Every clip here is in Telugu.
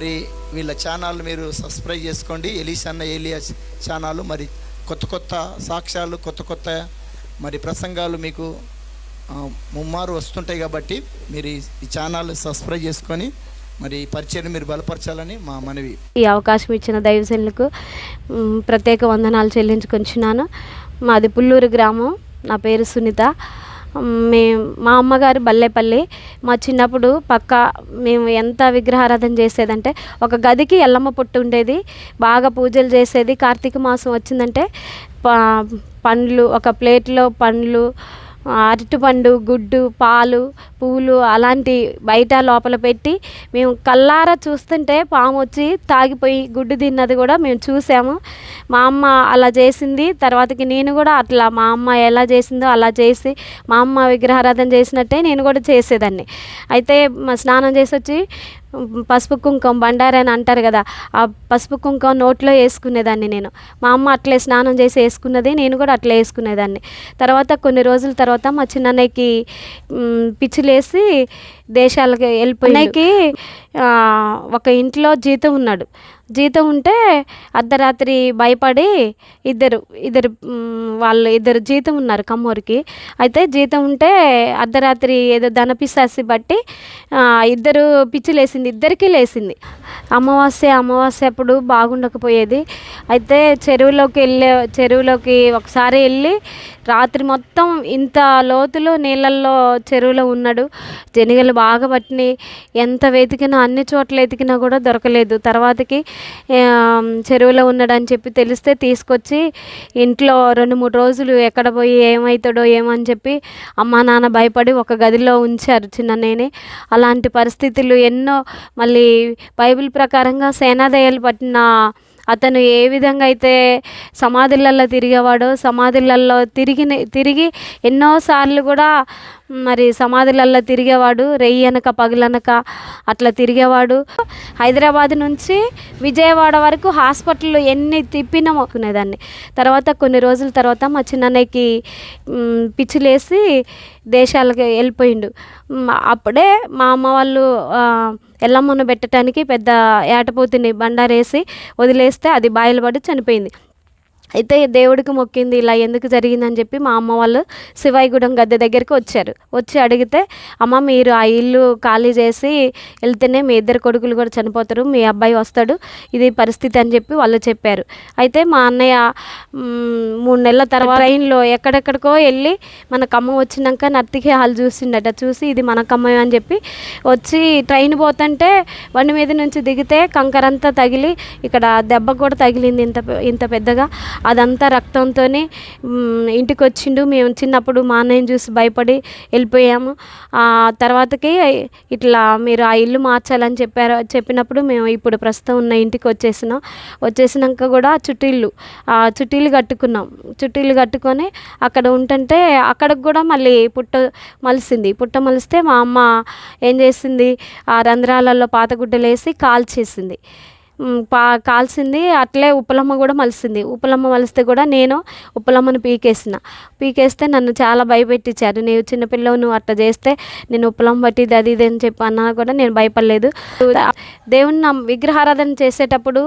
మరి వీళ్ళ ఛానల్ మీరు సబ్స్క్రైబ్ చేసుకోండి. ఎలీషన్న ఏలియా ఛానల్. మరి కొత్త కొత్త సాక్ష్యాలు కొత్త కొత్త మరి ప్రసంగాలు మీకు ముమ్మారు వస్తుంటాయి కాబట్టి మీరు ఈ- ఛానల్ సబ్స్క్రైబ్ చేసుకొని మరి పరిచయం మీరు బలపరచాలని మా మనవి. ఈ అవకాశం ఇచ్చిన దైవజనులకు ప్రత్యేక వందనాలు చెల్లించుకొంచున్నాను. మాది పుల్లూరు గ్రామం. నా పేరు సునీత. మే మా అమ్మగారు బల్లేపల్లి మా చిన్నప్పుడు పక్క మేము ఎంత విగ్రహారాధన చేసేదంటే ఒక గదికి ఎల్లమ్మ పుట్టు ఉండేది బాగా పూజలు చేసేది కార్తీక మాసం వచ్చిందంటే ప పండ్లు ఒక ప్లేట్లో పండ్లు అరటిపండు గుడ్డు పాలు పూలు అలాంటి బయట లోపల పెట్టి మేము కల్లారా చూస్తుంటే పాము వచ్చి తాగిపోయి గుడ్డు తిన్నది కూడా మేము చూసాము. మా అమ్మ అలా చేసింది తర్వాతకి నేను కూడా అట్లా మా అమ్మ ఎలా చేసిందో అలా చేసి మా అమ్మ విగ్రహారాధన చేసినట్టే నేను కూడా చేసేదాన్ని. అయితే మా స్నానం చేసి వచ్చి పసుపు కుంకుమ బండారని అని అంటారు కదా ఆ పసుపు కుంకుమ నోట్లో వేసుకునేదాన్ని నేను. మా అమ్మ అట్లే స్నానం చేసి వేసుకున్నది నేను కూడా అట్లే వేసుకునేదాన్ని. తర్వాత కొన్ని రోజుల తర్వాత మా చిన్నన్నయ్యకి పిచ్చిలేసి దేశాలకి వెళ్ళిపోయినకి ఒక ఇంట్లో జీతం ఉన్నాడు. జీతం ఉంటే అర్ధరాత్రి భయపడి ఇద్దరు ఇద్దరు వాళ్ళు ఇద్దరు జీతం ఉన్నారు కమ్మూరికి. అయితే జీతం ఉంటే అర్ధరాత్రి ఏదో ధనపిశాసి బట్టి ఇద్దరు పిచ్చి లేసింది ఇద్దరికీ లేసింది అమావాస్య అమావాస్య అప్పుడు బాగుండకపోయేది. అయితే చెరువులోకి వెళ్ళే చెరువులోకి ఒకసారి వెళ్ళి రాత్రి మొత్తం ఇంత లోతులో నీళ్ళల్లో చెరువులో ఉన్నాడు. జనిగలు బాగా పట్టినాయి. ఎంత వెతికినా అన్ని చోట్ల వెతికినా కూడా దొరకలేదు. తర్వాతకి చెరువులో ఉన్నాడని చెప్పి తెలిస్తే తీసుకొచ్చి ఇంట్లో రెండు మూడు రోజులు ఎక్కడ పోయి ఏమవుతాడో ఏమో అని చెప్పి అమ్మా నాన్న భయపడి ఒక గదిలో ఉంచారు చిన్న చిన్ననేని. అలాంటి పరిస్థితులు ఎన్నో మళ్ళీ బైబిల్ ప్రకారంగా సేనాదయాలు పట్టిన అతను ఏ విధంగా అయితే సమాధులలో తిరిగేవాడో సమాధులలో తిరిగి తిరిగి ఎన్నోసార్లు కూడా మరి సమాధులలో తిరిగేవాడు రెయ్యనక పగులనక అట్లా తిరిగేవాడు. హైదరాబాద్ నుంచి విజయవాడ వరకు హాస్పిటల్లో ఎన్ని తిప్పినామనుకునేదాన్ని తర్వాత కొన్ని రోజుల తర్వాత మా చిన్నన్నయ్యకి పిచ్చిలేసి దేశాలకు వెళ్ళిపోయిండు. అప్పుడే మా అమ్మ వాళ్ళు ఎల్లమ్మను పెట్టడానికి పెద్ద ఏటపోతుని బండారేసి వదిలేస్తే అది బాయిలపడి చనిపోయింది. అయితే దేవుడికి మొక్కింది ఇలా ఎందుకు జరిగిందని చెప్పి మా అమ్మ వాళ్ళు శివాయిగూడెం గద్దె దగ్గరికి వచ్చారు. వచ్చి అడిగితే అమ్మ మీరు ఆ ఇల్లు ఖాళీ చేసి వెళ్తేనే మీ ఇద్దరు కొడుకులు కూడా చనిపోతారు మీ అబ్బాయి వస్తాడు ఇది పరిస్థితి అని చెప్పి వాళ్ళు చెప్పారు. అయితే మా అన్నయ్య మూడు నెలల తర్వాత ట్రైన్లో ఎక్కడెక్కడికో వెళ్ళి మన ఖమ్మం వచ్చినాక నర్తికి హాల్ చూసిండట. చూసి ఇది మన ఖమ్మం అని చెప్పి వచ్చి ట్రైన్ పోతుంటే బండి మీద నుంచి దిగితే కంకరంతా తగిలి ఇక్కడ దెబ్బ కూడా తగిలింది ఇంత ఇంత పెద్దగా. అదంతా రక్తంతోనే ఇంటికి వచ్చిండు మేము చిన్నప్పుడు మా అన్నయ్యని చూసి భయపడి వెళ్ళిపోయాము. ఆ తర్వాతకి ఇట్లా మీరు ఆ ఇల్లు మార్చాలని చెప్పారు. చెప్పినప్పుడు మేము ఇప్పుడు ప్రస్తుతం ఉన్న ఇంటికి వచ్చేసినాం. వచ్చేసినాక కూడా చుట్టిల్లు ఆ చుట్టీలు కట్టుకున్నాం. చుట్టీలు కట్టుకొని అక్కడ ఉంటుంటే అక్కడికి కూడా మళ్ళీ పుట్ట మలిసింది. పుట్ట మలిస్తే మా అమ్మ ఏం చేసింది? ఆ రంధ్రాలలో పాత గుడ్డలు వేసి కాల్చేసింది. పా కాల్సింది అట్లే ఉప్పలమ్మ కూడా మలిసింది. ఉప్పలమ్మ మలిస్తే కూడా నేను ఉప్పలమ్మను పీకేసిన. పీకేస్తే నన్ను చాలా భయపెట్టించారు. నేను చిన్నపిల్లవు నువ్వు అట్లా చేస్తే నేను ఉప్పలమ్మ పట్టిది అది ఇది అని చెప్పి అన్నా కూడా నేను భయపడలేదు. దేవుని నా విగ్రహారాధన చేసేటప్పుడు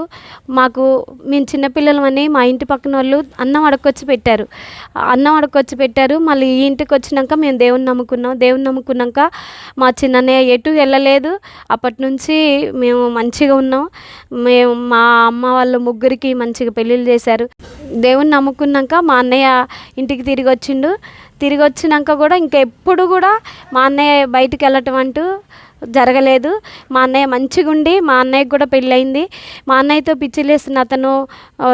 మాకు మేము చిన్నపిల్లలమని మా ఇంటి పక్కన వాళ్ళు అన్నం అడకొచ్చి పెట్టారు. అన్నం అడకొచ్చి పెట్టారు. మళ్ళీ ఈ ఇంటికి వచ్చినాక మేము దేవుని నమ్ముకున్నాం. దేవుని నమ్ముకున్నాక మా చిన్నన్నయ్య ఎటు వెళ్ళలేదు. అప్పటి నుంచి మేము మంచిగా ఉన్నాం. మేము మా అమ్మ వాళ్ళు ముగ్గురికి మంచిగా పెళ్ళిళ్ళు చేశారు. దేవుని నమ్ముకున్నాక మా అన్నయ్య ఇంటికి తిరిగి వచ్చిండు. తిరిగి వచ్చినాక కూడా ఇంకా ఎప్పుడు కూడా మా అన్నయ్య బయటికి వెళ్ళటం అంటూ జరగలేదు. మా అన్నయ్య మంచిగా ఉండి మా అన్నయ్యకి కూడా పెళ్ళయింది. మా అన్నయ్యతో పిచ్చిలేసిన అతను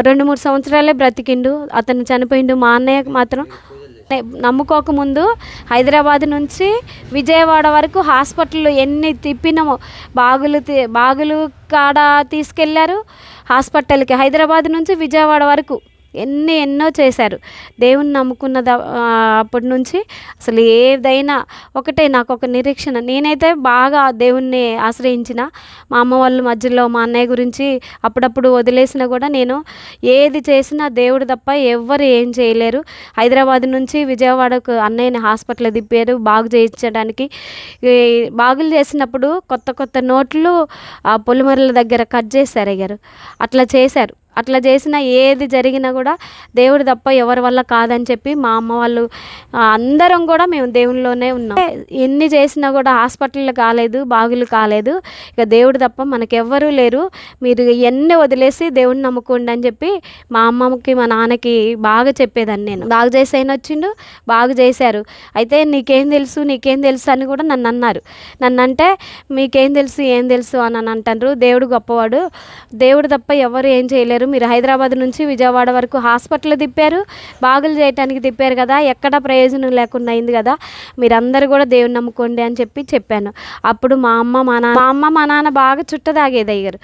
రెండు మూడు సంవత్సరాలే బ్రతికిండు. అతను చనిపోయిండు. మా అన్నయ్యకి మాత్రం నమ్ముకోకముందు హైదరాబాద్ నుంచి విజయవాడ వరకు హాస్పిటల్లో ఎన్ని తిప్పినామో బాగులు బాగులు కాడ తీసుకెళ్ళారు? హాస్పిటల్కి హైదరాబాద్ నుంచి విజయవాడ వరకు. ఎన్ని ఎన్నో చేశారు. దేవుని నమ్ముకున్న అప్పటి నుంచి అసలు ఏదైనా ఒకటే నాకు ఒక నిరీక్షణ. నేనైతే బాగా దేవుణ్ణి ఆశ్రయించిన. మా అమ్మ వాళ్ళ మధ్యలో మా అన్నయ్య గురించి అప్పుడప్పుడు వదిలేసినా కూడా నేను ఏది చేసినా దేవుడు తప్ప ఎవ్వరు ఏం చేయలేరు. హైదరాబాద్ నుంచి విజయవాడకు అన్నయ్యని హాస్పిటల్ తిప్పారు బాగు చేయించడానికి బాగులు చేసినప్పుడు కొత్త కొత్త నోట్లు పొలిమరల దగ్గర కట్ చేశారు అయ్యారు అట్లా చేశారు. అట్లా చేసిన ఏది జరిగినా కూడా దేవుడు తప్ప ఎవరి వల్ల కాదని చెప్పి మా అమ్మ వాళ్ళు అందరం కూడా మేము దేవునిలోనే ఉన్నాం. ఎన్ని చేసినా కూడా హాస్పిటల్ కాలేదు బాగులు కాలేదు. ఇక దేవుడు తప్ప మనకెవ్వరూ లేరు. మీరు ఎన్ని వదిలేసి దేవుడిని నమ్ముకోండి అని చెప్పి మా అమ్మకి మా నాన్నకి బాగా చెప్పేదాన్ని నేను. బాగు చేసి అయిన వచ్చిండు బాగు చేశారు. అయితే నీకేం తెలుసు నీకేం తెలుసు అని కూడా నన్ను అన్నారు. నన్ను అంటే మీకేం తెలుసు ఏం తెలుసు అని అని అంటారు. దేవుడు గొప్పవాడు. దేవుడు తప్ప ఎవరు ఏం చేయలేరు. మీరు హైదరాబాద్ నుంచి విజయవాడ వరకు హాస్పిటల్ తిప్పారు. బాగులు చేయటానికి తిప్పారు కదా. ఎక్కడ ప్రయోజనం లేకుండా అయింది కదా. మీరందరూ కూడా దేవుని నమ్ముకోండి అని చెప్పి చెప్పాను. అప్పుడు మా అమ్మ మా నాన్న మా అమ్మ మా నాన్న బాగా చుట్టదాగేది అయ్యారు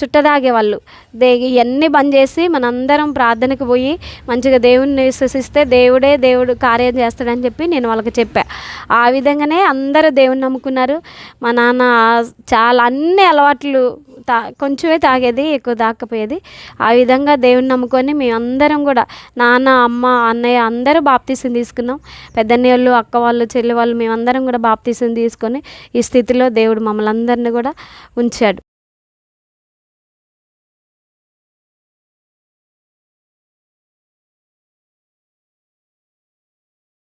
చుట్టదాగేవాళ్ళు దే ఇవన్నీ బంద్ చేసి మనందరం ప్రార్థనకు పోయి మంచిగా దేవుణ్ణి విశ్వసిస్తే దేవుడే దేవుడు కార్యం చేస్తాడని చెప్పి నేను వాళ్ళకి చెప్పా. ఆ విధంగానే అందరూ దేవుని నమ్ముకున్నారు. మా నాన్న చాలా అన్ని అలవాట్లు తా కొంచెమే తాగేది ఎక్కువ తాకపోయేది ఆ విధంగా దేవుని నమ్ముకొని మేమందరం కూడా నాన్న అమ్మ అన్నయ్య అందరూ బాప్తీసం తీసుకున్నాం. పెద్దన్నయ్య వాళ్ళు అక్క వాళ్ళు చెల్లి వాళ్ళు మేమందరం కూడా బాప్తీసం తీసుకొని ఈ స్థితిలో దేవుడు మమ్మల్ని అందరినీ కూడా ఉంచాడు.